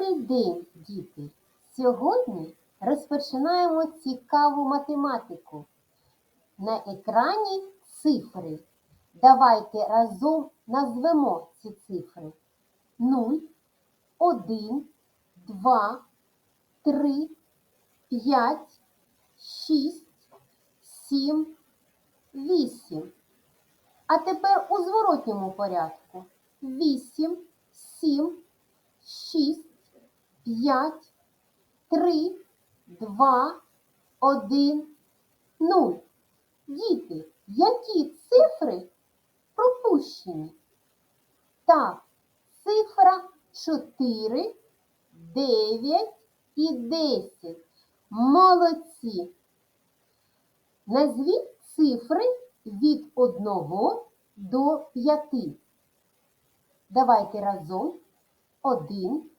Добрий день, діти! Сьогодні розпочинаємо цікаву математику. На екрані цифри. Давайте разом назвемо ці цифри. 0, 1, 2, 3, 5, 6, 7, 8. А тепер у зворотньому порядку. 8, 7, 6, 5, 3, 2, 1, 0. Діти, які цифри пропущені? Так, цифра 4, 9 і 10. Молодці. Назвіть цифри від 1 до 5. Давайте разом. Один,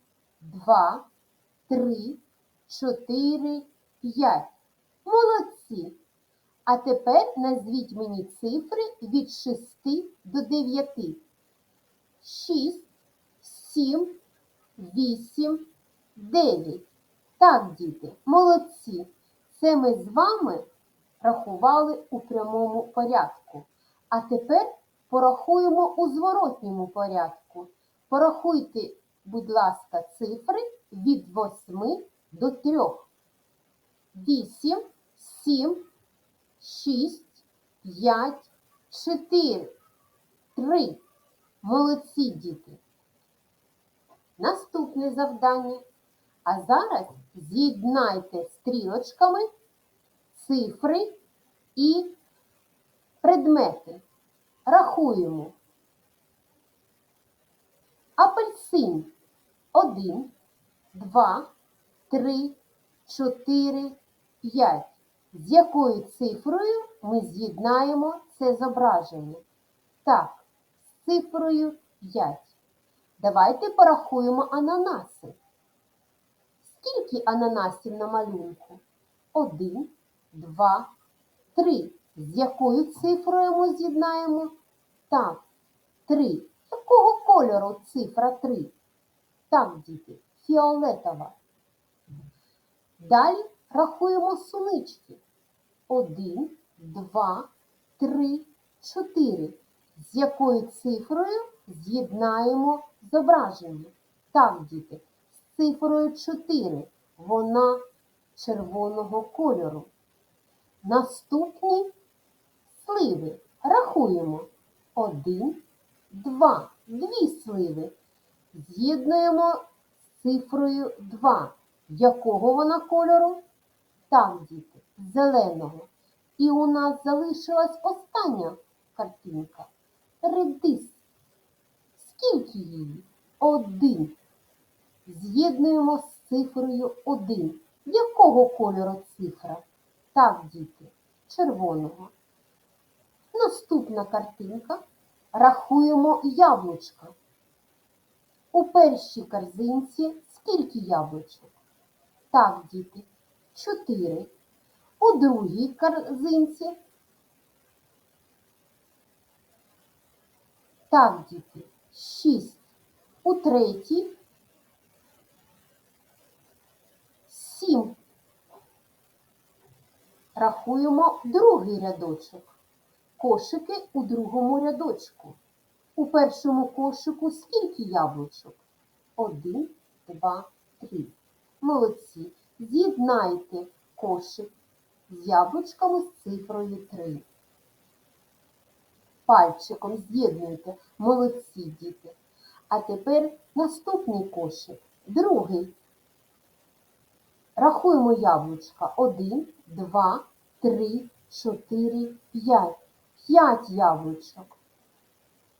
два, три, чотири, п'ять. Молодці. А тепер назвіть мені цифри від шести до дев'яти. Шість, сім, вісім, дев'ять. Так, діти, молодці. Це ми з вами рахували у прямому порядку. А тепер порахуємо у зворотньому порядку. Порахуйте будь ласка, цифри від 8 до 3. 8, 7, 6, 5, 4, 3. Молодці діти. Наступне завдання. А зараз з'єднайте стрілочками цифри і предмети. Рахуємо. Апельсин. Один, два, три, чотири, п'ять. З якою цифрою ми з'єднаємо це зображення? Так, з цифрою 5. Давайте порахуємо ананаси. Скільки ананасів на малюнку? Один, два, три. З якою цифрою ми з'єднаємо? Так, три. Якого кольору цифра 3? Так, діти, фіолетова. Далі рахуємо сунички. Один, два, три, чотири. З якою цифрою з'єднаємо зображення? Так, діти, з цифрою 4. Вона червоного кольору. Наступні сливи. Рахуємо. Один, два, дві сливи. З'єднуємо з цифрою 2. Якого вона кольору? Так, діти, зеленого. І у нас залишилась остання картинка. Редис. Скільки її? Один. З'єднуємо з цифрою 1. Якого кольору цифра? Так, діти, червоного. Наступна картинка. Рахуємо яблучка. У першій корзинці скільки яблучок? Так, діти, чотири. У другій корзинці. Так, діти, шість. У третій. Сім. Рахуємо другий рядочок. Кошики у другому рядочку. У першому кошику скільки яблучок? Один, два, три. Молодці. З'єднайте кошик з яблучками з цифрою 3. Пальчиком з'єднуйте. Молодці, діти. А тепер наступний кошик. Другий. Рахуємо яблучка. Один, два, три, чотири, п'ять. П'ять яблучок.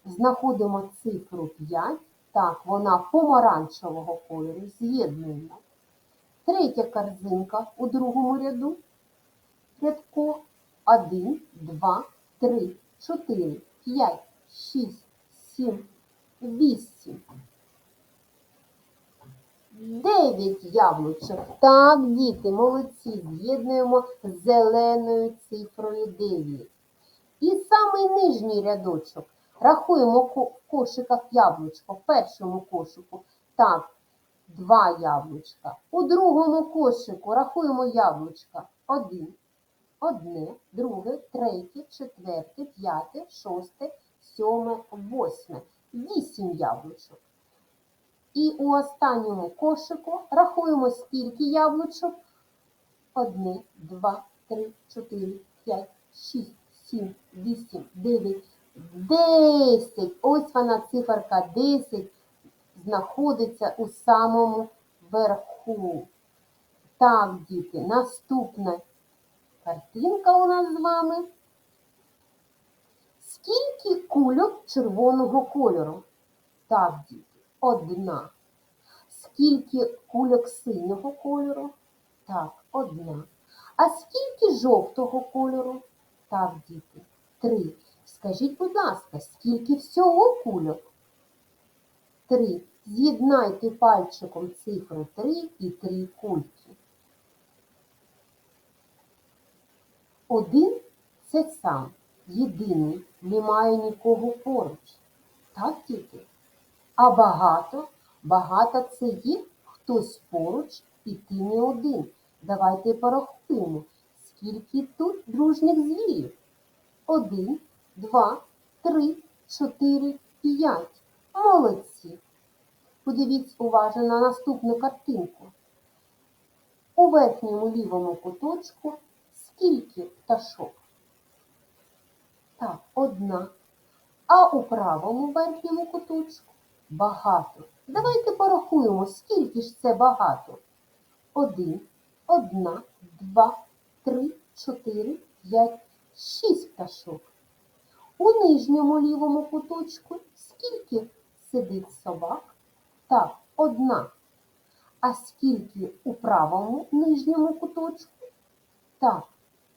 Знаходимо цифру 5. Так, вона помаранчевого кольору. З'єднуємо. Третя корзинка у другому ряду. Рядко 1, 2, 3, 4, 5, 6, 7, 8. 9 яблучок. Так, діти, молодці. З'єднуємо зеленою цифрою 9. І самий нижній рядочок. Рахуємо в кошиках яблучко в першому кошику. Так, два яблучка. У другому кошику рахуємо яблучка. Один, одне, друге, третє, четверте, п'яте, шосте, сьоме, восьме. Вісім яблучок. І у останньому кошику рахуємо, скільки яблучок. Одне, два, три, чотири, п'ять, шість, сім, вісім, дев'ять, десять. Ось вона циферка 10 знаходиться у самому верху. Так, діти, наступна картинка у нас з вами. Скільки кульок червоного кольору? Так, діти, одна. Скільки кульок синього кольору? Так, одна. А скільки жовтого кольору? Так, діти, три. Скажіть, будь ласка, скільки всього кульок? Три. З'єднайте пальчиком цифру 3 і 3 кульки. Один це сам, єдиний, немає нікого поруч. Так, діти? А багато, багато це є хтось поруч і ти не один. Давайте порахуємо, скільки тут дружніх звірів. Один, два, три, чотири, п'ять. Молодці. Подивіться уважно на наступну картинку. У верхньому лівому куточку скільки пташок? Так, одна. А у правому верхньому куточку багато. Давайте порахуємо, скільки ж це багато. Один, одна, два, три, чотири, п'ять, шість пташок. У нижньому лівому куточку скільки сидить собак? Так, одна. А скільки у правому нижньому куточку? Так,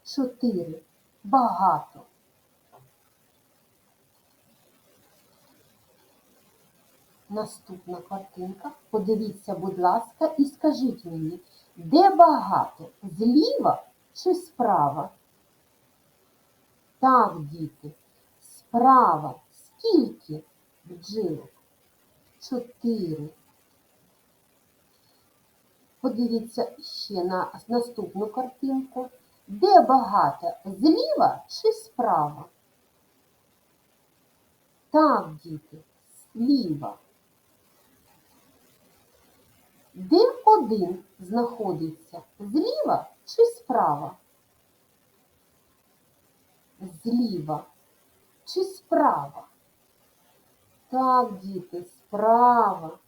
чотири. Багато. Наступна картинка. Подивіться, будь ласка, і скажіть мені, де багато? Зліва чи справа? Так, діти, справа. Скільки бджілок? Чотири. Подивіться ще на наступну картинку. Де багато? Зліва чи справа? Так, діти, зліва. Де один знаходиться? Зліва чи справа? Зліва чи справа? Так, діти, справа.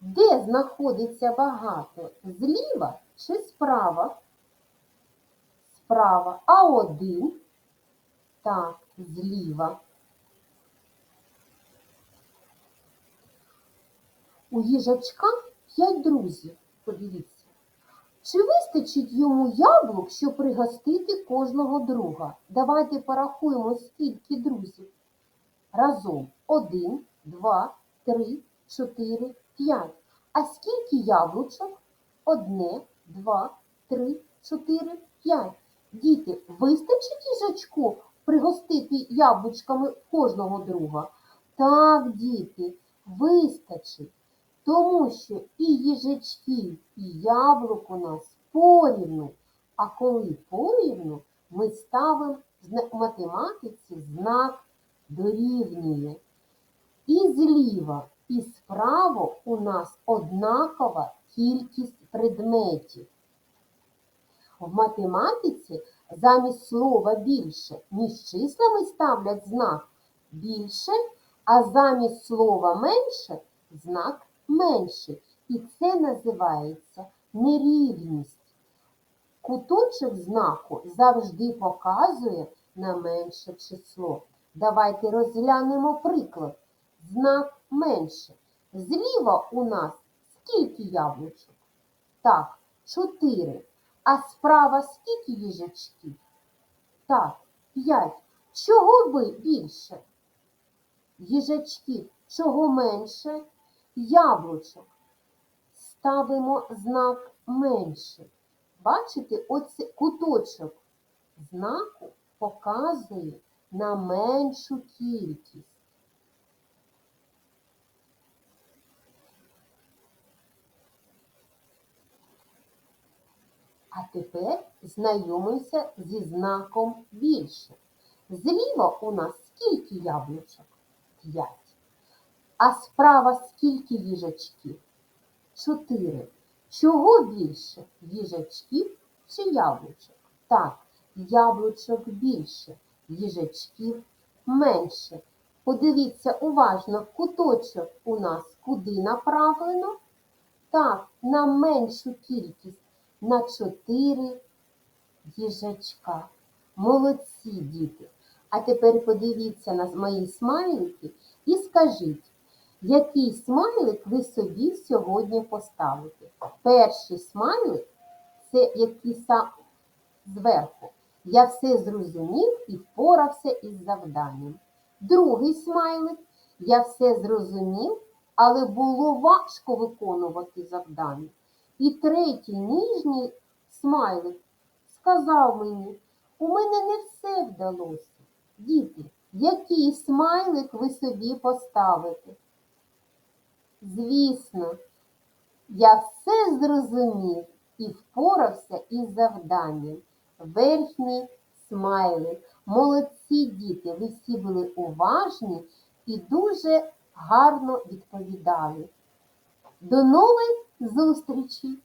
Де знаходиться багато? Зліва чи справа? Справа. А один? Так, зліва. У їжачка п'ять друзів. Подивіться. Чи вистачить йому яблук, щоб пригостити кожного друга? Давайте порахуємо, скільки друзів. Разом. Один, два, три, чотири, п'ять. А скільки яблучок? Одне, два, три, чотири, п'ять. Діти, вистачить їжачку пригостити яблучками кожного друга? Так, діти, вистачить. Тому що і їжачків, і яблук у нас порівну. А коли порівну, ми ставимо в математиці знак дорівнює. І зліва, і справа у нас однакова кількість предметів. В математиці замість слова більше між числами ставлять знак більше, а замість слова менше знак менше. І це називається нерівність. Куточок знаку завжди показує на менше число. Давайте розглянемо приклад. Знак менше. Зліва у нас скільки яблучок? Так, чотири. А справа скільки їжачків? Так, п'ять. Чого ви більше? Їжачків. Чого менше? яблучок. Ставимо знак менший. Бачите, оцей куточок знаку показує на меншу кількість. А тепер знайомимося зі знаком більше. Зліва у нас скільки яблучок? П'ять. А справа скільки їжачків? Чотири. Чого більше? Їжачків чи яблучок? Так, яблучок більше, їжачків менше. Подивіться уважно, куточок у нас куди направлено? Так, на меншу кількість, на чотири їжачка. Молодці, діти. А тепер подивіться на мої смайлики і скажіть, який смайлик ви собі сьогодні поставите? Перший смайлик це який сам зверху. Я все зрозумів і впорався із завданням. Другий смайлик. Я все зрозумів, але було важко виконувати завдання. І третій ніжній смайлик сказав мені, у мене не все вдалося. Діти, який смайлик ви собі поставите? Звісно, я все зрозумів і впорався із завданням. Верхній смайлик. Молодці діти, ви всі були уважні і дуже гарно відповідали. До нових зустрічей!